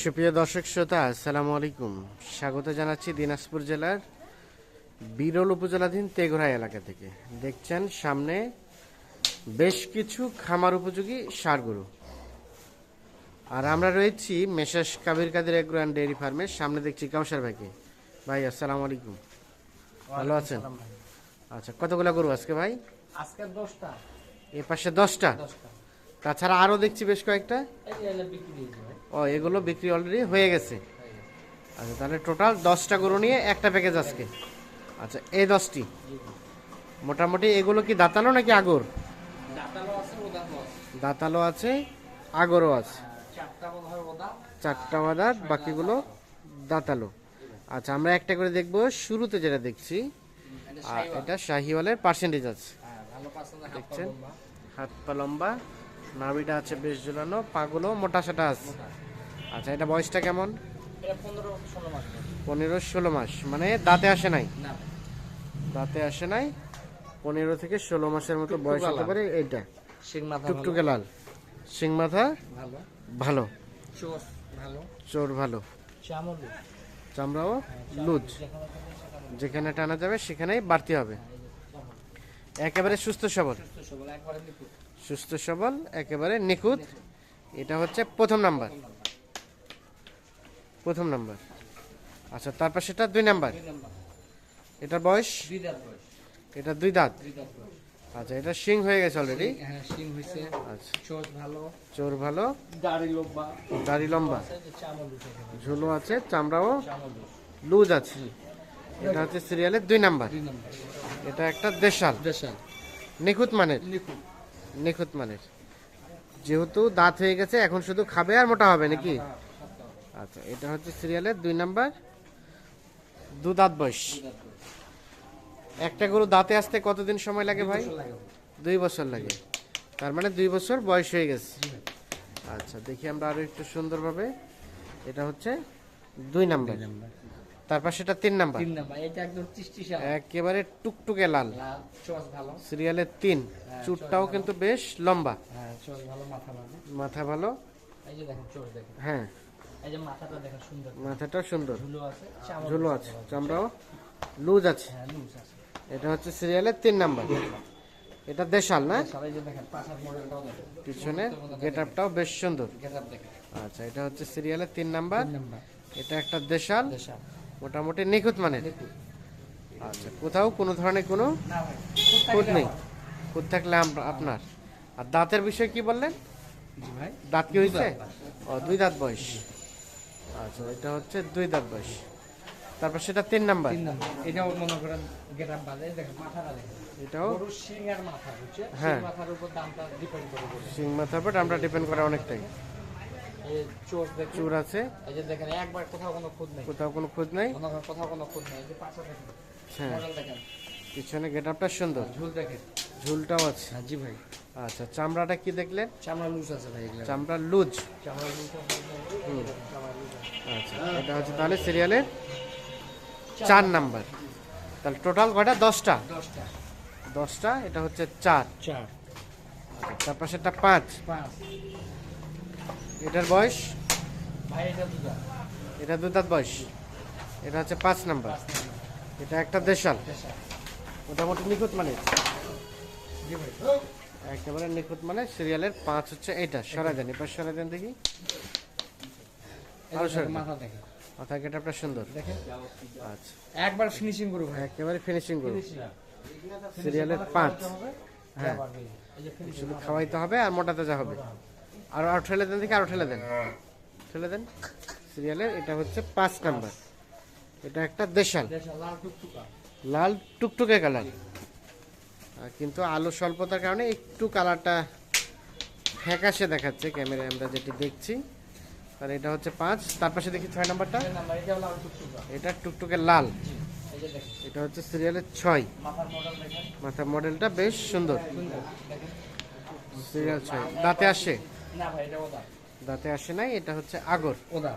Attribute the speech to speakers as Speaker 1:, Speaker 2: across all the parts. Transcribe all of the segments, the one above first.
Speaker 1: সুপ্রিয় দর্শক শ্রোতা আসসালামু আলাইকুম। স্বাগত জানাচ্ছি দিনাজপুর জেলার বিরল উপজেলাধীন তেঘরা এলাকা থেকে। দেখছেন সামনে বেশ কিছু খামার উপযোগী সার গরু। আর আমরা রয়েছি মেশাস Kabir Kader agro and dairy ফার্মের সামনে দেখছি কাউসার ভাইকে। ভাই আসসালামু আলাইকুম। ভালো আছেন? আচ্ছা কতগুলো গরু আজকে ভাই?
Speaker 2: আজকে দশটা।
Speaker 1: এ পাশে দশটা?
Speaker 2: দশটা।
Speaker 1: তাছাড়া আরও দেখছি বেশ কয়েকটা। ও এগুলো বিক্রি অলরেডি হয়ে গেছে। আচ্ছা তাহলে টোটাল দশটা গরু নিয়ে একটা প্যাকেজ আজকে। আচ্ছা এই দশটি। মোটামুটি এগুলো কি দাঁতালো নাকি আগর?
Speaker 2: দাঁতালো আছে
Speaker 1: আগরও আছে।
Speaker 2: চারটা
Speaker 1: বাদাত বাকিগুলো দাঁতালো। আচ্ছা আমরা একটা করে দেখব শুরুতে যেটা দেখছি।
Speaker 2: এটা
Speaker 1: আর এটা শাহিওয়ালের পার্সেন্টেজ আছে।
Speaker 2: হ্যাঁ
Speaker 1: দেখছেন? হাত পা লম্বা নাভিটা আছে বেশ ঝুলানো পাগুলো মোটা সাটা আছে। আচ্ছা এটা বয়সটা কেমন?
Speaker 2: পনেরো ষোলো মাস
Speaker 1: মানে দাঁতে আসে নাই? দাঁতে আসে নাই পনেরো থেকে ষোলো মাসের মতো বয়স হতে পারে এইটা।
Speaker 2: শিং মাথা
Speaker 1: টুকটুকে লাল। সিং মাথা
Speaker 2: ভালো। চোর ভালো?
Speaker 1: চামড়াও লুজ।
Speaker 2: যেখানে
Speaker 1: টানা যাবে সেখানেই বাড়তি হবে। একেবারে সুস্থ সবল।
Speaker 2: সুস্থ সবল একবারে নিখুঁত।
Speaker 1: এটা হচ্ছে প্রথম নাম্বার। প্রথম নাম্বার। আচ্ছা তারপর সেটা দুই নাম্বার। এটা বয়স? এটা দুই দাঁত? আচ্ছা এটা শিং হয়ে গেছে অলরেডি
Speaker 2: হ্যাঁ শিং হয়েছে।
Speaker 1: আচ্ছা।
Speaker 2: চোর ভালো।
Speaker 1: চোর ভালো?
Speaker 2: দাড়ি লম্বা।
Speaker 1: দাড়ি ঝুলো আছে চামড়াও লুজ আছে। এটা হচ্ছে সিরিয়ালের দুই নাম্বার।
Speaker 2: দুই নাম্বার।
Speaker 1: এটা একটা দেশাল।
Speaker 2: দেশাল।
Speaker 1: নিখুঁত মানের।
Speaker 2: নিখুঁত।
Speaker 1: নিখুঁত মানের। যেহেতু দাঁত হয়ে গেছে, এখন শুধু খাবে আর মোটা হবে নাকি? আচ্ছা এটা হচ্ছে সিরিয়ালের দুই নাম্বার। দু দাঁত বয়স। একটা গরু দাঁতে আসতে কতদিন সময় লাগে ভাই? দুই বছর লাগে। তার মানে দুই বছর বয়স হয়ে গেছে। আচ্ছা দেখি আমরা আরও একটু সুন্দরভাবে। এটা হচ্ছে দুই নাম্বার। তারপর সেটা তিন নাম্বার।
Speaker 2: তিন নাম্বার এটা একদম চিষ্টি শাল।
Speaker 1: একেবারে টুকটুকে লাল।
Speaker 2: লাল চোষ ভালো।
Speaker 1: সিরিয়ালের তিন। চুটটাও কিন্তু বেশ লম্বা।
Speaker 2: হ্যাঁ চোষ ভালো মাথা ভালো।
Speaker 1: মাথা ভালো।
Speaker 2: এই যে দেখেন চোষ দেখেন।
Speaker 1: হ্যাঁ।
Speaker 2: এই যে মাথাটা দেখেন সুন্দর।
Speaker 1: মাথাটাও সুন্দর।
Speaker 2: ঝুলো আছে
Speaker 1: ঝুলো আছে। চামড়াও। লুজ আছে।
Speaker 2: হ্যাঁ লুজ আছে।
Speaker 1: এটা হচ্ছে সিরিয়ালের তিন নাম্বার। এটা দেশাল না?
Speaker 2: সবাই যে দেখেন পাশার মডেলটাও দেখেন।
Speaker 1: পিছনে গেট আপটাও বেশ সুন্দর।
Speaker 2: গেটআপ দেখেন।
Speaker 1: আচ্ছা এটা হচ্ছে সিরিয়ালের তিন নাম্বার।
Speaker 2: তিন নাম্বার।
Speaker 1: এটা একটা দেশাল।
Speaker 2: দেশাল।
Speaker 1: মোটামুটি নিখুঁত মানের। আচ্ছা কোথাও কোনো ধরনের কোনো খুঁত নেই। খুঁত থাকলে আপনার। আর দাঁতের বিষয়ে কি বললেন? দাঁত কি হয়েছে? ও দুই দাঁত বয়স। আচ্ছা এটা হচ্ছে দুই দাঁত বয়স। তারপর সেটা তিন নাম্বার।
Speaker 2: এটাও মনে করেন গেটআপ বাজে দেখেন মাথাটা দেখেন
Speaker 1: এটাও?
Speaker 2: গরুর আর মাথা বুঝছে
Speaker 1: হ্যাঁ।
Speaker 2: মাথার উপর দামটা ডিপেন্ড করে
Speaker 1: সিং মাথার উপর আমরা ডিপেন্ড করে অনেকটাই। চুর আছে।
Speaker 2: এই যে দেখেন একবার কোথাও কোনো খুদ নেই।
Speaker 1: কোথাও কোনো খোঁজ নাই?
Speaker 2: কোথাও কোনো খুদ নেই। যে পাশে দেখেন
Speaker 1: হ্যাঁ। পিছনে গেট আপটা সুন্দর
Speaker 2: ঝুল দেখেন।
Speaker 1: ঝুলটাও আছে।
Speaker 2: হ্যাঁ জি ভাই।
Speaker 1: আচ্ছা চামড়াটা কি দেখলেন?
Speaker 2: চামড়া লুজ আছে ভাই এগুলো।
Speaker 1: চামড়া লুজ।
Speaker 2: চামড়া লুজ
Speaker 1: আচ্ছা এটা হচ্ছে তাহলে সিরিয়ালের চার নাম্বার। তাহলে টোটাল কয়টা? দশটা।
Speaker 2: দশটা।
Speaker 1: দশটা এটা হচ্ছে চার।
Speaker 2: চার।
Speaker 1: তারপর সেটা পাঁচ।
Speaker 2: পাঁচ।
Speaker 1: এটার বয়স?
Speaker 2: এটা
Speaker 1: এটা দু দাঁত বয়স। এটা হচ্ছে পাঁচ নাম্বার। এটা একটা দেশাল। মোটামুটি নিখুঁত মানে? একেবারে নিখুঁত মানে সিরিয়ালের পাঁচ হচ্ছে এইটা সরাই দেন এবার সরাই দেন দেখি
Speaker 2: যে মাথা
Speaker 1: গেট আপটা সুন্দর। আচ্ছা।
Speaker 2: একবার ফিনিশিং করু ভাই।
Speaker 1: একেবারে ফিনিশিং
Speaker 2: Finishing
Speaker 1: সিরিয়ালের পাঁচ। হ্যাঁ।
Speaker 2: যে
Speaker 1: শুধু খাওয়াইতে হবে আর মোটা তাজা হবে। আর, আরও ঠেলে দেন দেখি, আরও ঠেলে দেন। ঠেলে দেন। সিরিয়ালের, এটা হচ্ছে পাঁচ নাম্বার। এটা একটা দেশাল।
Speaker 2: লাল টুকটুকে
Speaker 1: কালার। কিন্তু আলো স্বল্পতার কারণে একটু কালারটা ফ্যাকাশে দেখাচ্ছে ক্যামেরায়, আমরা যেটি দেখছি। আর এটা হচ্ছে পাঁচ। তার পাশে দেখি ছয় নাম্বারটা। এটা টুকটুকে লাল। এটা হচ্ছে সিরিয়ালের ছয়।
Speaker 2: মাথার
Speaker 1: মডেলটা বেশ সুন্দর। সিরিয়াল ছয়। দাঁতে আসে।
Speaker 2: না ভাই এটা ওদা
Speaker 1: দাঁতে আসে নাই এটা হচ্ছে আগর।
Speaker 2: ওদা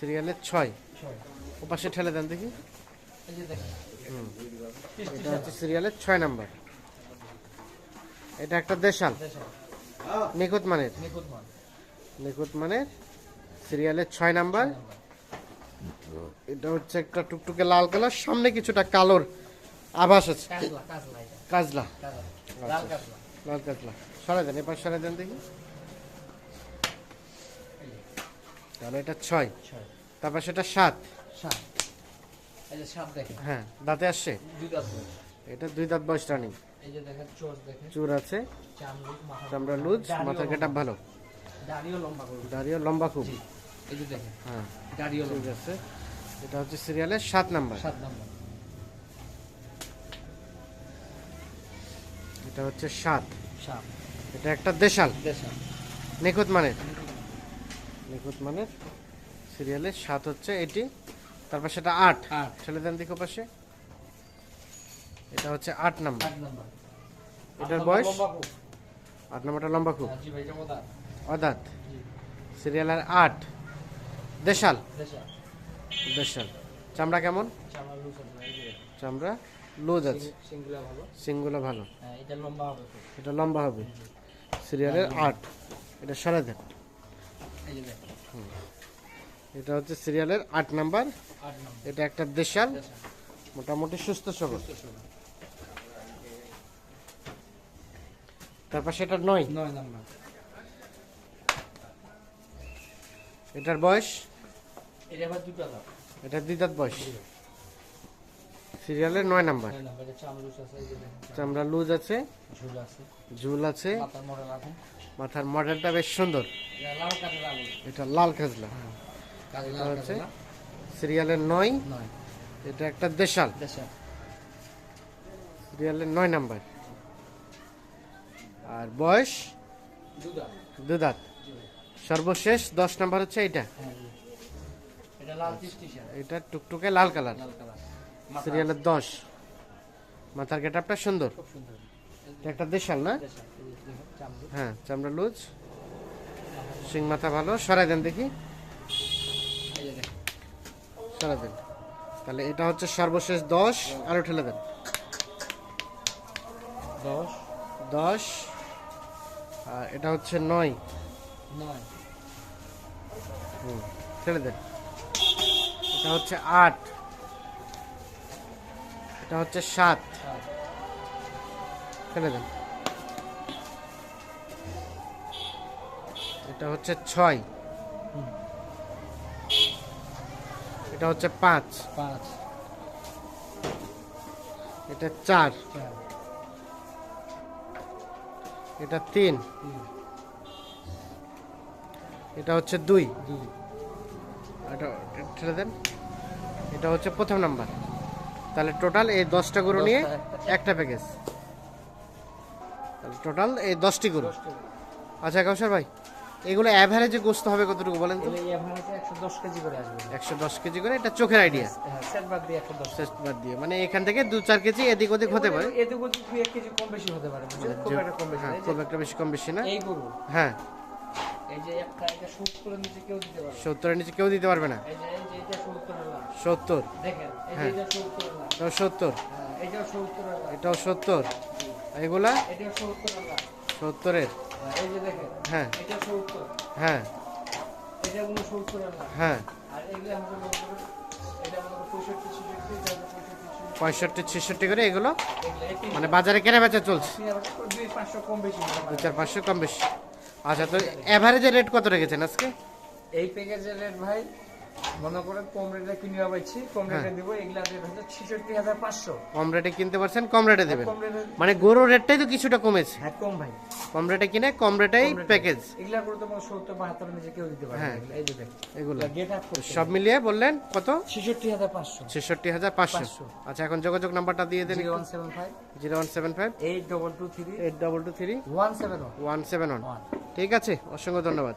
Speaker 1: সিরিয়ালের ছয়।
Speaker 2: ছয়।
Speaker 1: ওপাশে ঠেলে দেন দেখি। এটা হচ্ছে সিরিয়ালের ছয় নাম্বার। এটা একটা দেশাল। নিখুঁত মানের
Speaker 2: নিখুঁত মান
Speaker 1: মানের সিরিয়ালের ছয় নাম্বার। এটা হচ্ছে একটা টুকটুকে লাল কালার সামনে কিছুটা কালোর আভাস আছে।
Speaker 2: কাজলা কাজলা
Speaker 1: আচ্ছা।
Speaker 2: লাল কাজলা।
Speaker 1: লাল কাজলা। সরাই দেন এবার সরাই দেন দেখি। তাহলে এটা ছয়।
Speaker 2: ছয়।
Speaker 1: তারপর সেটা সাত।
Speaker 2: সাত।
Speaker 1: হ্যাঁ দাঁতে আসছে। এটা দুই দাঁত বয়স রানিং।
Speaker 2: চোর
Speaker 1: চুর আছে।
Speaker 2: চামড়া
Speaker 1: লুজ মাথার
Speaker 2: লম্বা।
Speaker 1: ভালো।
Speaker 2: দাড়িও লম্বা
Speaker 1: খুব। হ্যাঁ
Speaker 2: দাড়িও
Speaker 1: ঠিক আছে। এটা হচ্ছে সিরিয়ালের সাত নাম্বার।
Speaker 2: সাত নম্বর।
Speaker 1: এটা হচ্ছে সাত।
Speaker 2: সাত।
Speaker 1: এটা একটা দেশাল।
Speaker 2: দেশা
Speaker 1: নিখুঁত মানের। নিখুঁত মানের সিরিয়ালের সাত হচ্ছে এটি। তারপর সেটা আট। ছেলে দেন দিকে পাশে। এটা হচ্ছে আট নাম্বার। এটার বয়স? আট নাম্বারটা লম্বা খুব। অদাত।
Speaker 2: জি।
Speaker 1: সিরিয়ালের আট। দেশাল। দেশাল। চামড়া কেমন?
Speaker 2: চামড়া লুজ আছে এই যে।
Speaker 1: চামড়া লুজ আছে।
Speaker 2: সিং- সিংগুলা ভালো? হ্যাঁ এটা লম্বা হবে
Speaker 1: সিরিয়ালের আট। এটা সরে দেন। এটা হচ্ছে সিরিয়ালের আট নাম্বার। এটা একটা দেশাল। মোটামুটি সুস্থ সবল। তারপর সেটা নয়।
Speaker 2: নয় নাম্বার।
Speaker 1: এটার বয়স?
Speaker 2: এটা
Speaker 1: দুই দাঁত বয়স। সিরিয়ালের নয় নাম্বার।
Speaker 2: চামড়া লুজ আছে ঝুল আছে। মাথার
Speaker 1: মডেলটা বেশ সুন্দর।
Speaker 2: এটা লাল কাজে লাল
Speaker 1: এটা লাল খাজলা
Speaker 2: কাজে
Speaker 1: এটা
Speaker 2: লাল
Speaker 1: হচ্ছে সিরিয়ালের নয়। এটা একটা দেশাল। সিরিয়ালের নয় নাম্বার। আর বয়স?
Speaker 2: দুধা
Speaker 1: দু দাঁত সর্বশেষ দশ নাম্বার হচ্ছে এটা
Speaker 2: হ্যাঁ এটা
Speaker 1: এটা টুকটুকে লাল কালার।
Speaker 2: লাল কালার। মাথা
Speaker 1: সিরিয়ালের দশ। মাথার গেটআপটা সুন্দর।
Speaker 2: সুন্দর।
Speaker 1: একটা দেশাল না? হ্যাঁ চামড়া লুজ। সিং মাথা ভালো। সরাই দেন দেখি। সরাই দেন। তাহলে এটা হচ্ছে সর্বশেষ দশ। আরও ঠেলে দেন
Speaker 2: দশ।
Speaker 1: দশ। আর এটা হচ্ছে নয়।
Speaker 2: নয়।
Speaker 1: হুম ছেড়ে দেন। এটা হচ্ছে আট। এটা হচ্ছে সাত। ছেড়ে দেন। এটা হচ্ছে ছয়। এটা হচ্ছে পাঁচ।
Speaker 2: পাঁচ।
Speaker 1: এটা চার। এটা তিন। এটা হচ্ছে দুই। এটা ছেড়ে দেন। এটা হচ্ছে প্রথম নাম্বার। তাহলে টোটাল এই দশটা গরু নিয়ে একটা প্যাকেজ তাহলে টোটাল এই দশটি গরু। আচ্ছা কাউসার ভাই এগুলো অ্যাভারেজে গোস্ত হবে কতটুকু বলেন তো?
Speaker 2: একশো দশ কেজি করে
Speaker 1: এটা চোখের আইডিয়া
Speaker 2: হ্যাঁ বাদ দিয়ে
Speaker 1: টেস্ট বাদ দিয়ে মানে এখান থেকে দু চার কেজি এদিক ওদিক হতে পারে।
Speaker 2: এতে বলছি এক কেজি কম বেশি হতে পারে খুব একটা কম বেশি
Speaker 1: হ্যাঁ খুব একটা বেশি কম বেশি না।
Speaker 2: এই গরু।
Speaker 1: হ্যাঁ।
Speaker 2: সত্তরের নিচে কেউ দিতে পারবে না।
Speaker 1: সত্তরের নিচে কেউ দিতে পারবে না
Speaker 2: এই যে এই যে এটা সত্তরের
Speaker 1: সত্তর হ্যাঁ। এটাও সত্তর।
Speaker 2: হ্যাঁ এটাও
Speaker 1: সত্তর এগুলা
Speaker 2: সত্তরের। হ্যাঁ,
Speaker 1: হ্যাঁ। হ্যাঁ। হ্যাঁ।
Speaker 2: পঁয়ষট্টি ছিষট্টি
Speaker 1: করে এগুলো? মানে বাজারে কেনা বেচা চলছে? দু চার পাঁচশো কম বেশি। আচ্ছা তো অ্যাভারেজের রেট কত রেখেছেন আজকে?
Speaker 2: এই প্যাকেজের রেট ভাই মনে করেন কম রেটে কিনে পাচ্ছি কম রেটে
Speaker 1: হ্যাঁ।
Speaker 2: দিব এগুলা রেট হচ্ছে ছিষট্টি হাজার পাঁচশো।
Speaker 1: কম রেটে কিনতে পারছেন কম রেটে দেবেন। মানে গরুর রেটটাই তো কিছুটা কমেছে।
Speaker 2: হ্যাঁ কম ভাই।
Speaker 1: কম রেটে কিনে কম রেটেই
Speaker 2: কম rate এ।
Speaker 1: প্যাকেজ
Speaker 2: এগুলা করে তো সত্তর বাহাত্তর নিচে কেউ দিতে পারে
Speaker 1: হ্যাঁ।
Speaker 2: এই দেখেন
Speaker 1: এগুলো। সব মিলিয়ে বললেন কত?
Speaker 2: ছিষট্টি হাজার পাঁচশো।
Speaker 1: ছেষট্টি হাজার পাঁচশো। আচ্ছা এখন যোগাযোগ নাম্বারটা দিয়ে দেন
Speaker 2: zero one seven five.
Speaker 1: Zero one seven five.
Speaker 2: Eight double two three.
Speaker 1: Eight double two three.
Speaker 2: One seven one.
Speaker 1: One seven
Speaker 2: one.
Speaker 1: ঠিক আছে অসংখ্য ধন্যবাদ।